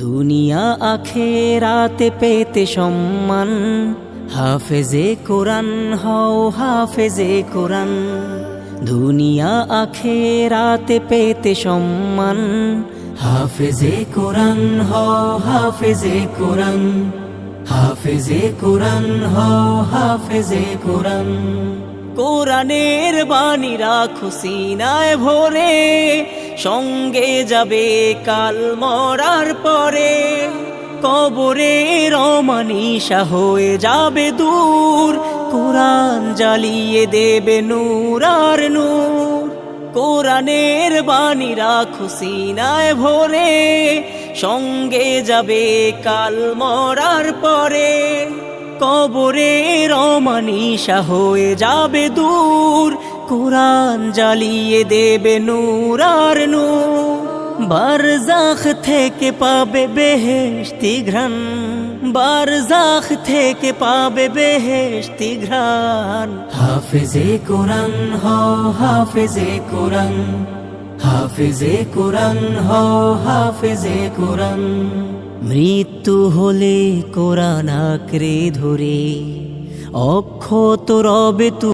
দুনিয়া আখেরাতে পেতে সম্মান। হাফেজে কোরআন, হও হাফেজে কোরআন। দুনিয়া আখেরাতে পেতে সম্মান। হাফেজে কোরআন, হও হাফেজে কোরআন। হাফেজে কোরআন, হও হাফেজে কোরআন। কোরআনের বাণী রাখো সিনায় ভরে। সঙ্গে যাবে কাল মরার পরে। কবরে রমানিশা হয়ে যাবে দূর। কোরআন জ্বালিয়ে দেবে নূর আর নূর। কোরআনের বাণী রাখো সিনায় ভরে। সঙ্গে যাবে কাল মরার পরে। কবরে রমানিশা হয়ে যাবে দূর। কোরআন জ্বালিয়ে দেবে নূর আর নূর। বারজাখ থেকে পাবে বেহেশতি ঘ্রাণ। বারজাখ থেকে পাবে বেহেশতি ঘ্রাণ। হাফেজে কোরআন হও হাফেজে কোরআন। হাফেজে কোরআন হও হাফেজে কোরআন। মৃত্যু হলে কোরআন আঁকড়ে ধরে। অক্ষত রবে তু